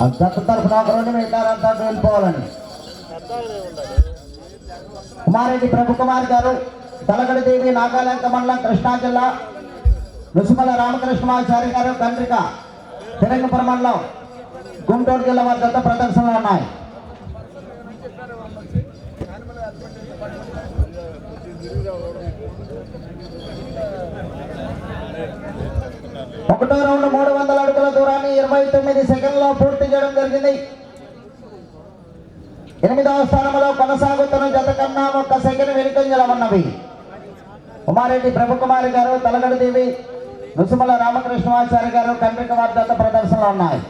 ఆ జత తరఫున ఒక రెండు మిగతారంతా వెళ్ళిపోవాలని కుమారెడ్డి ప్రభు కుమార్ గారు తలగడి దేవి నాగాలాంక మండలం కృష్ణా జిల్లా రుసుమల రామకృష్ణమాచారి గారు కండ్రిక తిరంగపురం మండలం గుంటూరు జిల్లా వారి జత ప్రదర్శనలు ఉన్నాయి. ఒకటో రౌండ్ మూడు వందల అడుగుల దూరాన్ని ఇరవై తొమ్మిది సెకండ్లో పూర్తి చేయడం జరిగింది. ఎనిమిదవ స్థానంలో కొనసాగుతున్న జత కన్నా ఒక్క సెకండ్ వెనుకంజల ఉన్నవి. కుమారెడ్డి ప్రభుకుమారి గారు తలగడదేవి నుసుమల రామకృష్ణమాచారి గారు కండ్రిక వారి జత ప్రదర్శనలు ఉన్నాయి.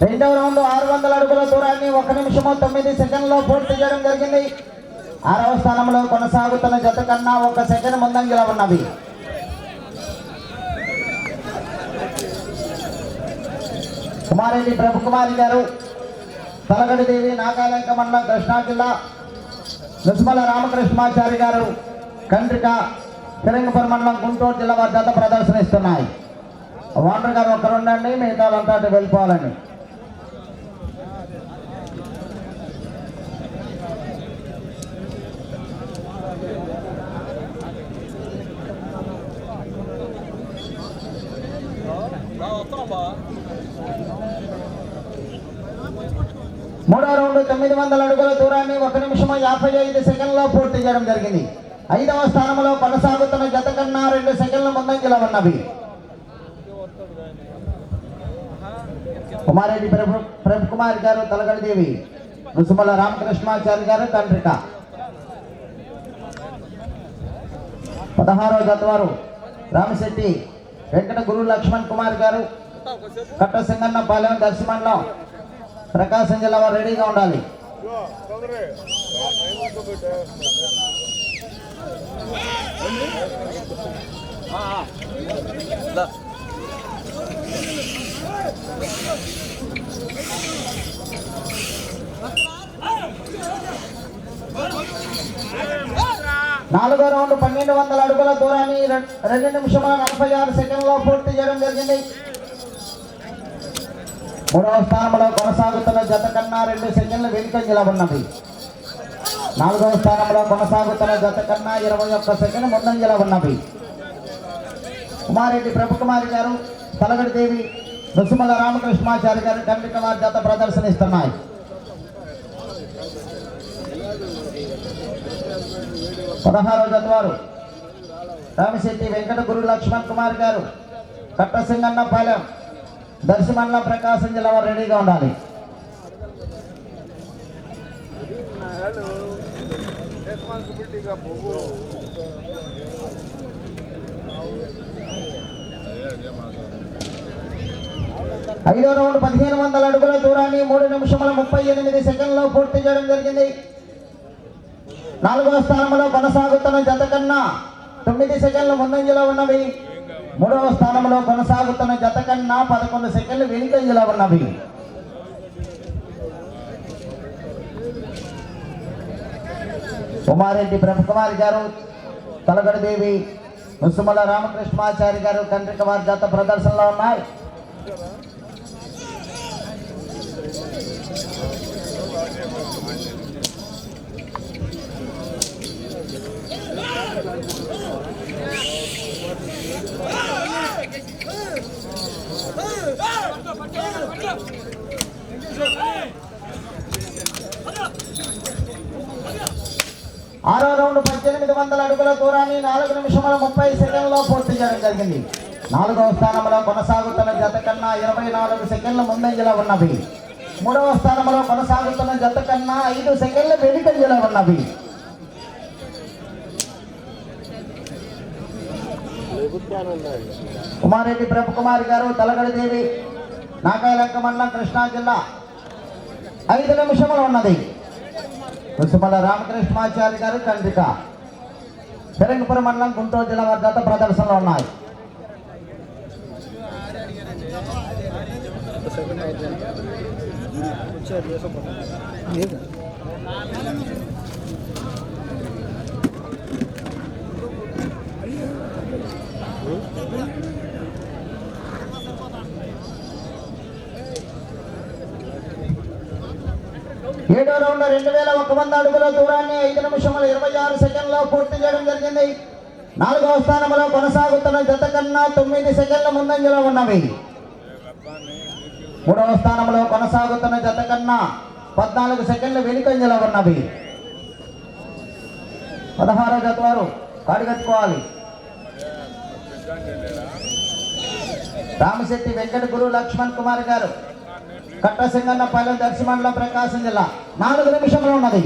రెండవ రౌండ్ ఆరు వందల అడుగుల దూరాన్ని ఒక నిమిషము తొమ్మిది సెకండ్లో పూర్తి చేయడం జరిగింది. ఆరవ స్థానంలో కొనసాగుతున్న జత కన్నా ఒక సెకండ్ ముందంజల ఉన్నవి కుమారెడ్డి ప్రభుకుమారి గారు తలగడిదేవి నాగాలంక మండలం కృష్ణా జిల్లా నిస్మల రామకృష్ణాచారి గారు కండ్రిక తిరంగపురం మండలం గుంటూరు జిల్లా వారి జత ప్రదర్శన ఇస్తున్నాయి ఓనర్ గారు ఒకరుండండి మిగతా వాళ్ళంతా వెళ్ళిపోవాలని వెళ్ళిపోవాలండి మూడో రౌండ్ తొమ్మిది వందల అడుగుల దూరాన్ని ఒక నిమిషం యాభై ఐదు సెకండ్లో పూర్తి చేయడం జరిగింది. ఐదవ స్థానంలో కొనసాగుతున్న జత కన్నా రెండు సెకండ్ల ముందంజలో ఉన్నవి. కుమారెడ్డి ప్రభు ప్రభు కుమార్ గారు తలగడి దేవి రుసుమల రామకృష్ణాచారి గారు తండ్రిక. పదహారవ జత వారు రామశెట్టి వెంకట గురు లక్ష్మణ్ కుమార్ గారు కట్ట సింగన్న పాలెం దర్శమండలం ప్రకాశం జిల్లా వారు రెడీగా ఉండాలి. నాలుగో రౌండ్ పన్నెండు వందల అడుగుల దూరాన్ని రెండు నిమిషముల నలభై ఆరు సెకండ్లో పూర్తి చేయడం జరిగింది. మూడవ స్థానంలో కొనసాగుతున్న జత కన్నా రెండు సెకండ్లు వెనుకంజల ఉన్నది నాలుగవ స్థానంలో కొనసాగుతున్న జత కన్నా ఇరవై ఒక్క సెకండ్ ముందంజల ఉన్నవి కుమారెడ్డి ప్రభుకుమారి గారు తలగడి దేవి రుసుమల రామకృష్ణాచారి గారు కండిక వారి జత ప్రదర్శన ఇస్తున్నాయి జత వారు రామశెట్టి వెంకట గురు లక్ష్మణ్ కుమార్ గారు కట్టసింగన్నపాలెం దర్శమన్న ప్రకాశం జిల్లా వారు రెడీగా ఉండాలి. ఐదో రౌండ్ పదిహేను వందల అడుగుల దూరాన్ని మూడు నిమిషముల ముప్పై ఎనిమిది సెకండ్లో పూర్తి చేయడం జరిగింది. నాలుగవ స్థానంలో కొనసాగుతున్న జత కన్నా తొమ్మిది సెకండ్ల ముందంజలో ఉన్నవి. మూడవ స్థానంలో కొనసాగుతున్న జత కన్నా పదకొండు సెకండ్లు వెనుకంజలో ఉన్నవి. ఉమారెడ్డి బ్రహ్మకుమారి గారు తలగడదేవి ముసుమల రామకృష్ణాచారి గారు కండ్రిక వారి జత ప్రదర్శనలో ఉన్నాయి. ఆరో రౌండ్ పద్దెనిమిది వందల అడుగుల దూరాన్ని నాలుగు నిమిషముల ముప్పై సెకండ్లో పూర్తి చేయడం జరిగింది. నాలుగవ స్థానంలో కొనసాగుతున్న జత కన్నా ఇరవై నాలుగు సెకండ్ల ముందంజలో ఉన్నవి. మూడవ స్థానంలో కొనసాగుతున్న జత కన్నా ఐదు సెకండ్ల వెనుకంజలో ఉన్నవి. కుమారెడ్డి ప్రభు కుమార్ గారు తలగడదేవి నాగాలంక మండలం కృష్ణా జిల్లా. ఐదు నిమిషములు ఉన్నది. కుసుమల రామకృష్ణాచారి గారు కండ్రిక ఫిరంగిపురం మండలం గుంటూరు జిల్లా వారి జత ప్రదర్శనలో ఉన్నాయి. ఏడో రౌండ్ రెండు వేల ఒక వంద అడుగుల దూరాన్ని ఐదు నిమిషముల ఇరవై ఆరు సెకండ్లో పూర్తి చేయడం జరిగింది. నాలుగవ స్థానంలో కొనసాగుతున్న జత కన్నా తొమ్మిది సెకండ్ల ముందంజలో ఉన్నవి. మూడవ స్థానంలో కొనసాగుతున్న జత కన్నా పద్నాలుగు సెకండ్ల వెనుకంజలో ఉన్నవి. పదహారో జత వారు కాడిగట్టుకోవాలి. రామశెట్టి వెంకట గురు లక్ష్మణ్ కుమార్ గారు. కట్టసింగన్నపాలెం దర్శమండలం ప్రకాశం జిల్లా. నాలుగు నిమిషంలో ఉన్నది.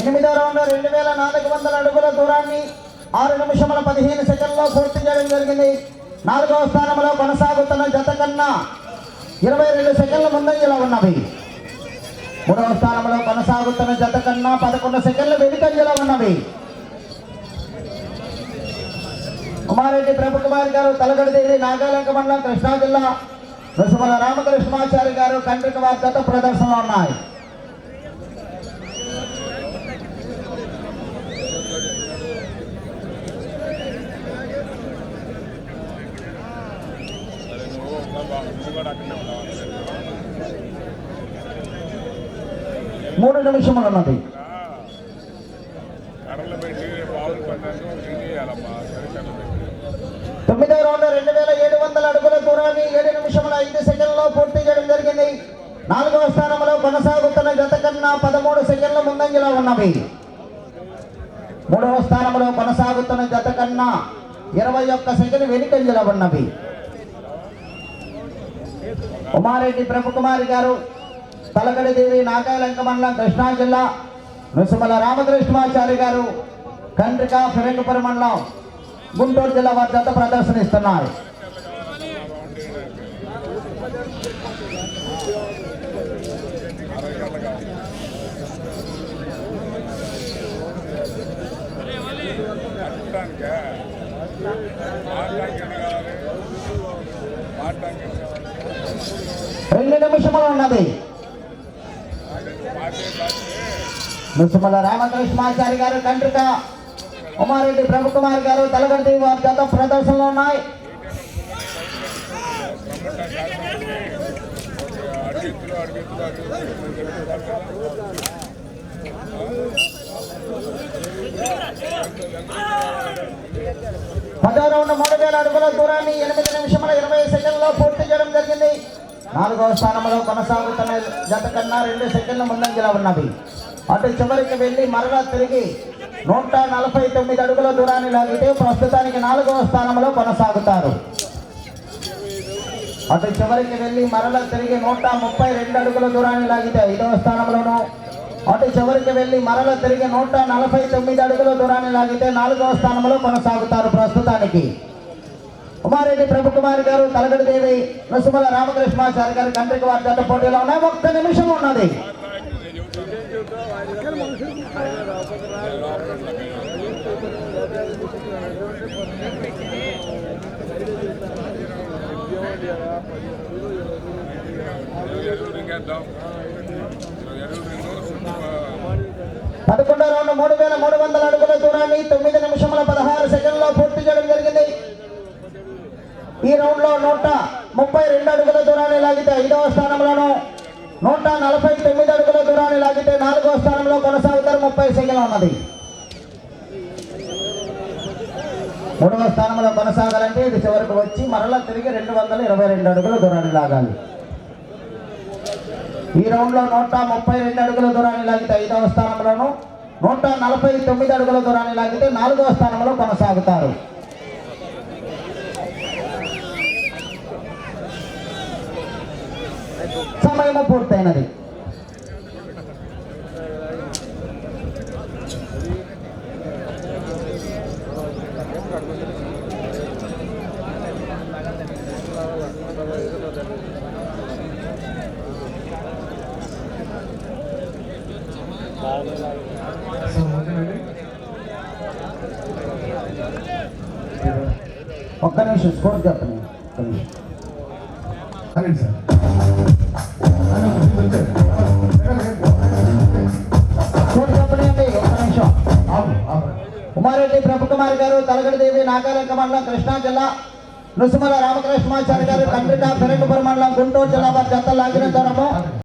ఎనిమిదో రౌండ్ రెండు వేల నాలుగు వందల అడుగుల దూరాన్ని ఆరు నిమిషముల పదిహేను సెకండ్లో పూర్తి చేయడం జరిగింది. నాలుగవ స్థానంలో కొనసాగుతున్న జత కన్నా ఇరవై రెండు సెకండ్ల ముందంజలో ఉన్నవి మూడవ స్థానంలో కొనసాగుతున్న జత కన్నా పదకొండు సెకండ్ల వెనుకంజలో ఉన్నవి కుమారెడ్డి ప్రభుకుమారి గారు తలగడిదేవి నాగాలంక మండలం కృష్ణా జిల్లా రుసుమల రామకృష్ణాచారి గారు కండ్రిక వారి జత ప్రదర్శనలో ఉన్నాయి. మూడు నిమిషములు ఉన్నది కర్రలు తొమ్మిదో రౌండ్ రెండు వేల ఏడు వందల అడుగుల దూరాన్ని ఏడు నిమిషముల ఐదు సెకండ్లలో పూర్తి చేయడం జరిగింది. నాలుగవ స్థానంలో కొనసాగుతున్న జత కన్నా పదమూడు సెకండ్ల ముందంజలో ఉన్నవి మూడవ స్థానంలో కొనసాగుతున్న జత కన్నా ఇరవై ఒక్క సెకండ్ వెనుకంజలో ఉన్నవి ఉమారెడ్డి ప్రభుకుమారి గారు తలకడిదేవి నాగాలంక మండలం కృష్ణా జిల్లా నృసింహల రామకృష్ణాచారి గారు కండ్రిక ఫిరంగపురం మండలం గుంటూరు జిల్లా వారి జత ప్రదర్శనిస్తున్నారు Yeah. ఉన్నది మాటే రామకృష్ణాచారి గారు కంట్రిక ఉమారెడ్డి ప్రభుకుమార్ గారు తలగడిదేవి వారి జత ప్రదర్శనలో ఉన్నాయి. అడుగెత్తులు అడుగెత్తులు పదో రౌండ్ మూడు వేల అడుగుల దూరాన్ని ఎనిమిది నిమిషముల ఇరవై సెకండ్లో పూర్తి చేయడం జరిగింది. నాలుగవ స్థానంలో కొనసాగుతున్న జత కన్నా రెండు సెకండ్ల ముందంజలో ఉన్నవి అటు చివరికి వెళ్ళి మరలా తిరిగి నూట నలభై తొమ్మిది అడుగుల దూరాన్ని లాగితే ప్రస్తుతానికి నాలుగవ స్థానంలో కొనసాగుతారు. అటు చివరికి వెళ్ళి మరల తిరిగి నూట ముప్పై రెండు అడుగుల దూరాన్ని లాగితే ఐదవ స్థానంలోను అటు చివరికి వెళ్ళి మరల తిరిగి నూట నలభై తొమ్మిది అడుగుల దూరాన్ని లాగితే నాలుగవ స్థానంలో కొనసాగుతారు ప్రస్తుతానికి. కుమారెడ్డి ప్రభుకుమారి గారు తలగడి దేవి నసుమల రామకృష్ణాచారి గారు కండ్రికి వార్త పోటీలో ఉన్నాయి. ఒక్క నిమిషం ఉన్నది. ఎరువు పదకొండో రౌండ్ మూడు వేల మూడు వందల అడుగుల దూరాన్ని తొమ్మిది నిమిషముల పదహారు సెకండ్లో పూర్తి చేయడం జరిగింది ఈ రౌండ్లో నూట ముప్పై రెండు అడుగుల దూరాన్ని లాగితే ఐదవ స్థానంలోను నూట నలభై తొమ్మిది అడుగుల దూరాన్ని లాగితే నాలుగవ స్థానంలో కొనసాగుతారు ముప్పై సెకండ్లు ఉన్నది. మూడవ స్థానంలో కొనసాగాలంటే ఇది చివరికి వచ్చి మరలా తిరిగి రెండు వందల ఇరవై రెండు అడుగుల దూరాన్ని లాగాలి. ఈ రౌండ్లో నూట ముప్పై రెండు అడుగుల దూరాన్ని లాగితే ఐదవ స్థానంలోను నూట నలభై తొమ్మిది అడుగుల దూరాన్ని లాగితే నాలుగవ స్థానంలో కొనసాగుతారు. సమయము పూర్తయినది. ఒక్క నిమిషం స్కోర్ చెప్పండి ఒక్క సార్. ఉమారెడ్డి ప్రభుకుమారి గారు తలగడదేవి నాగాలంక మండలం కృష్ణా జిల్లా రామకృష్ణ రామకృష్ణమాచారి గారు కండ్రిక పెరంగపురం మండలం గుంటూరు జిల్లా వారి జత లాగిన దూరము